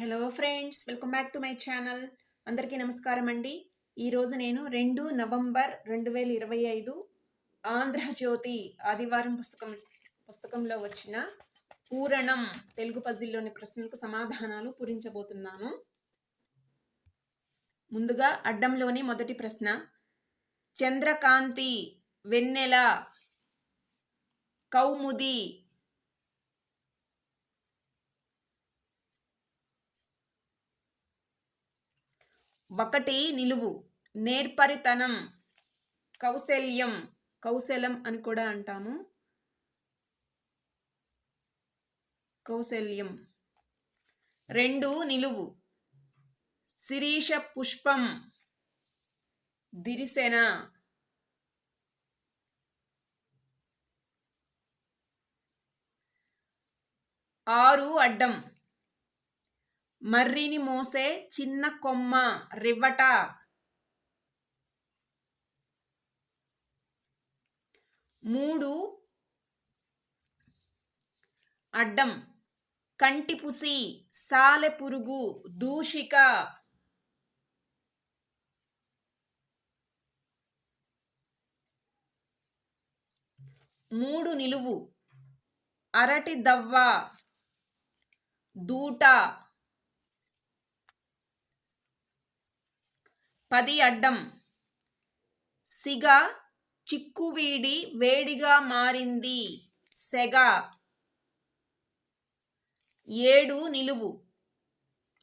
Hello friends welcome back to my channel అందరికీ నమస్కారం అండి. ఈరోజు నేను రెండు నవంబర్ రెండు వేల ఇరవై ఐదు ఆంధ్రజ్యోతి ఆదివారం పుస్తకం పుస్తకంలో వచ్చిన పూరణం తెలుగు పజిల్లోని ప్రశ్నలకు సమాధానాలు పూరించబోతున్నాను. ముందుగా అడ్డంలోని మొదటి ప్రశ్న. చంద్రకాంతి వెన్నెల కౌముది ఒకటి నిలువు నేర్పరితనం కౌశల్యం కౌశలం అని కూడా అంటాము. కౌశల్యం. రెండు నిలువు శిరీష పుష్పం దిరిసెన. ఆరు అడ్డం. మర్రిని మోసే చిన్న కొమ్మ రివ్వట. మూడు అడ్డం. కంటిపుసి సాలెపురుగు దూషిక. మూడు నిలువు. అరటి దవ్వ. దూట. పది అడ్డం. సిగ చిక్కువీడి వేడిగా మారింది. సెగ ఏడు నిలువు.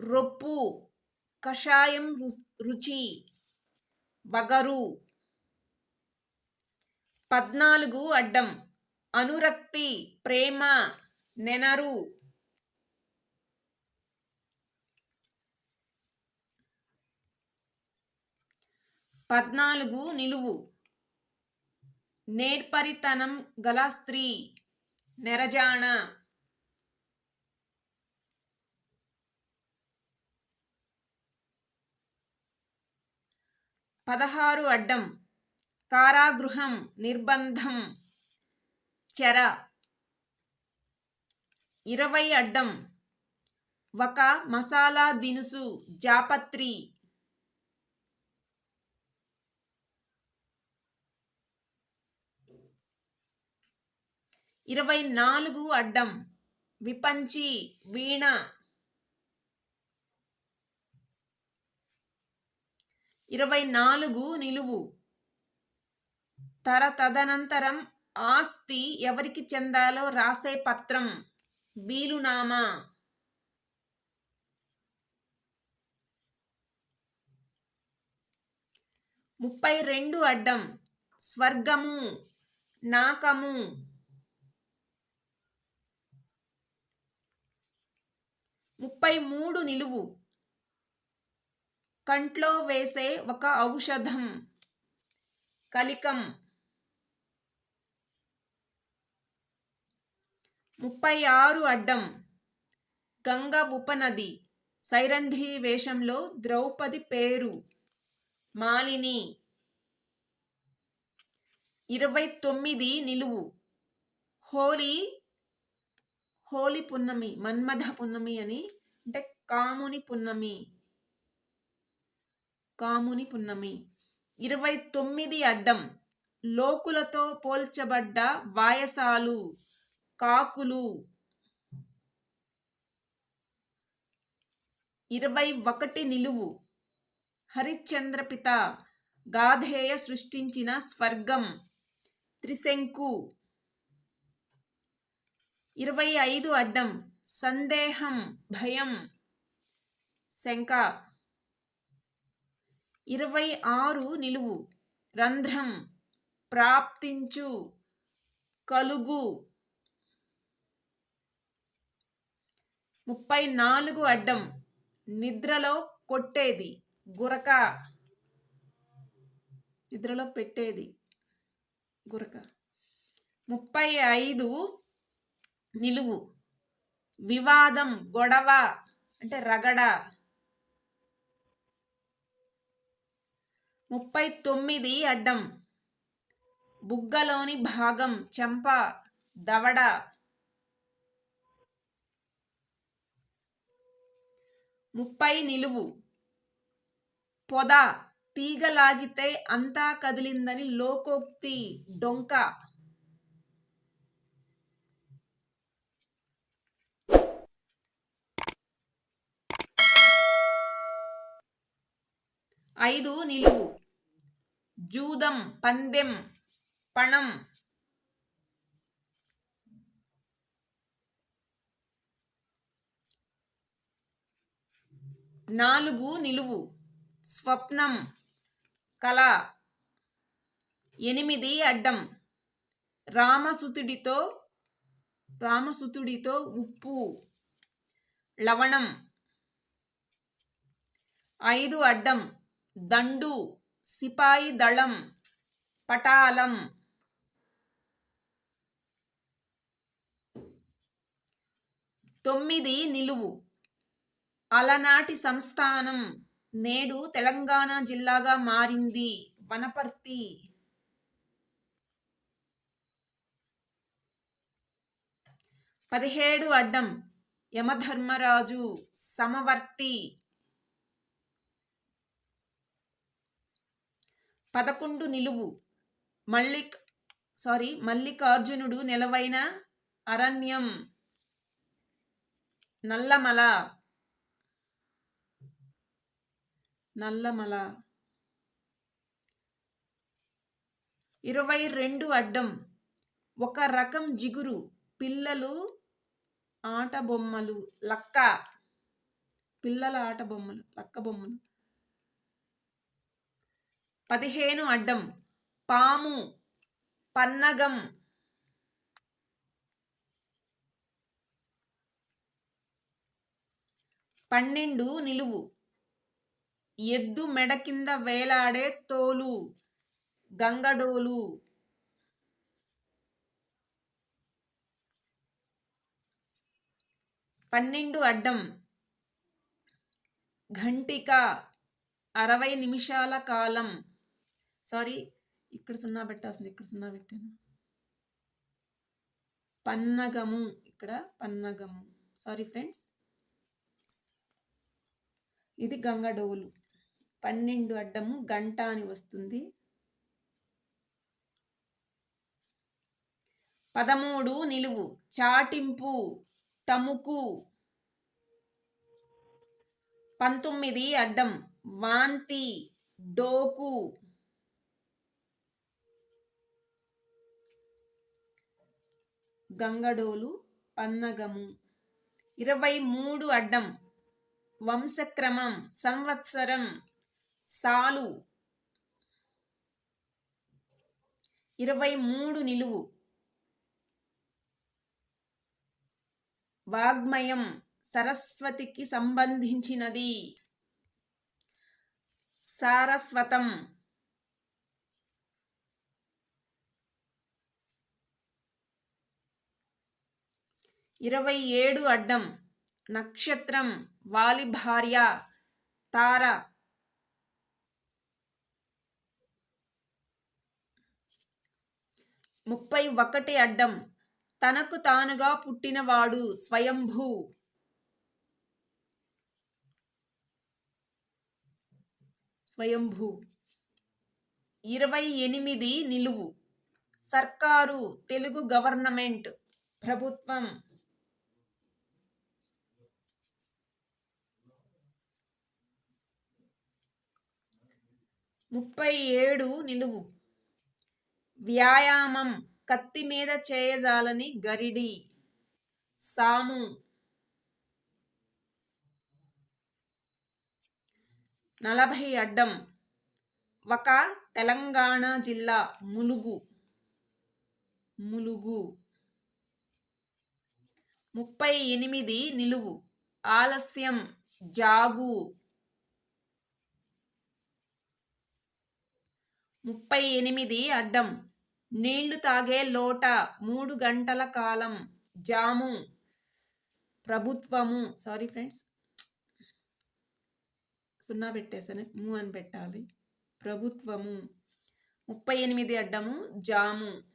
రొప్పు కషాయం రుచి. వగరు. పద్నాలుగు అడ్డం. అనురక్తి ప్రేమ నెనరు. పద్నాలుగు నిలువు. నేర్పరితనం గల స్త్రీ. నెరజాణ పదహారు అడ్డం. కారాగృహం నిర్బంధం. చెర. ఇరవై అడ్డం. ఒక మసాలా దినుసు జాపత్రి. ఇరవై నాలుగు అడ్డం విపంచి వీణ. ఇరవై నాలుగు నిలువు. తర తదనంతరం ఆస్తి ఎవరికి చెందాలో రాసే పత్రం వీలునామా ముప్పై రెండు అడ్డం స్వర్గము నాకము. ముప్పై మూడు నిలువు. కంట్లో వేసే ఒక ఔషధం. కలికం ముప్పై ఆరు అడ్డం. గంగ ఉపనది. సైరంధ్రి వేషంలో ద్రౌపది పేరు. మాలిని. ఇరవై తొమ్మిది నిలువు. హోలీ హోలీ పున్నమి మన్మథ పున్నమి అని అంటే కాముని పున్నమి. కాముని పున్నమి. ఇరవై తొమ్మిది అడ్డం. లోకులతో పోల్చబడ్డ వాయసాలు కాకులు. ఇరవై ఒకటి నిలువు. హరిశ్చంద్రపిత గాధేయ సృష్టించిన స్వర్గం. త్రిశంకు. ఇరవై ఐదు అడ్డం సందేహం భయం శంక. ఇరవై ఆరు నిలువు రంధ్రం ప్రాప్తించు కలుగు. ముప్పై నాలుగు అడ్డం నిద్రలో కొట్టేది గురక. నిద్రలో పెట్టేది గురక. ముప్పై ఐదు నిలువు. వివాదం గొడవ అంటే రగడ. ముప్పై తొమ్మిది అడ్డం. బుగ్గలోని భాగం చెంప దవడ. ముప్పై నిలువు. పొద తీగలాగితే అంతా కదిలిందని లోకోక్తి డొంక. ఐదు నిలువు. జూదం పందెం పణం. నాలుగు నిలువు. స్వప్నం కళ. ఎనిమిది అడ్డం. రామసుతుడితో రామసుతుడితో ఉప్పు. లవణం. ఐదు అడ్డం. దండు సిపాయి దళం పటాలం. తొమ్మిది నిలువు. అలనాటి సంస్థానం. నేడు తెలంగాణ జిల్లాగా మారింది. వనపర్తి. పదిహేడు అడ్డం. యమధర్మరాజు సమవర్తి. పదకొండు నిలువు. మల్లిక్ సారీ మల్లికార్జునుడు నిలవైన అరణ్యం. నల్లమల. నల్లమల. ఇరవై రెండు అడ్డం. ఒక రకం జిగురు. పిల్లలు ఆట బొమ్మలు. లక్క. పిల్లల ఆట బొమ్మలు. లక్క బొమ్మలు. పదిహేను అడ్డం. పాము పన్నగం. పన్నెండు నిలువు. ఎద్దు మెడ కింద వేలాడే తోలు గంగడోలు. పన్నెండు అడ్డం. ఘంటిక అరవై నిమిషాల కాలం. సారీ ఇక్కడ సున్నా పెట్టాల్సింది ఇక్కడ సున్నా పెట్టాను. పన్నగము ఇక్కడ పన్నగము. సారీ ఫ్రెండ్స్ ఇది గంగడోలు పన్నెండు అడ్డము గంట అని వస్తుంది. పదమూడు నిలువు చాటింపు టముకు. పంతొమ్మిది అడ్డం వాంతి డోకు. గంగడోలు పన్నగము. ఇరవై మూడు అడ్డం. వంశక్రమం సంవత్సరం. సాలు. ఇరవై మూడు నిలువు. వాగ్మయం సరస్వతికి సంబంధించినది. సారస్వతం. ఇరవై ఏడు అడ్డం నక్షత్రం వాలి భార్య తార. ముప్పై ఒకటి అడ్డం తనకు తానుగా పుట్టినవాడు స్వయంభూ. స్వయంభూ. ఇరవై ఎనిమిది నిలువు సర్కారు తెలుగు గవర్నమెంట్ ప్రభుత్వం. ముప్పై ఏడు నిలువు. వ్యాయామం కత్తి మీద చేయజాలని గరిడి. సాము. నలభై అడ్డం. ఒక తెలంగాణ జిల్లా ములుగు. ములుగు. ముప్పై ఎనిమిది నిలువు. ఆలస్యం. జాగు. ముప్పై ఎనిమిది అడ్డం. నీళ్ళు తాగే లోట మూడు గంటల కాలం. జాము. ప్రభుత్వము. సారీ ఫ్రెండ్స్ సున్నా పెట్టేసాను మూ అని పెట్టాలి. ప్రభుత్వము. ముప్పై ఎనిమిది అడ్డము. జాము.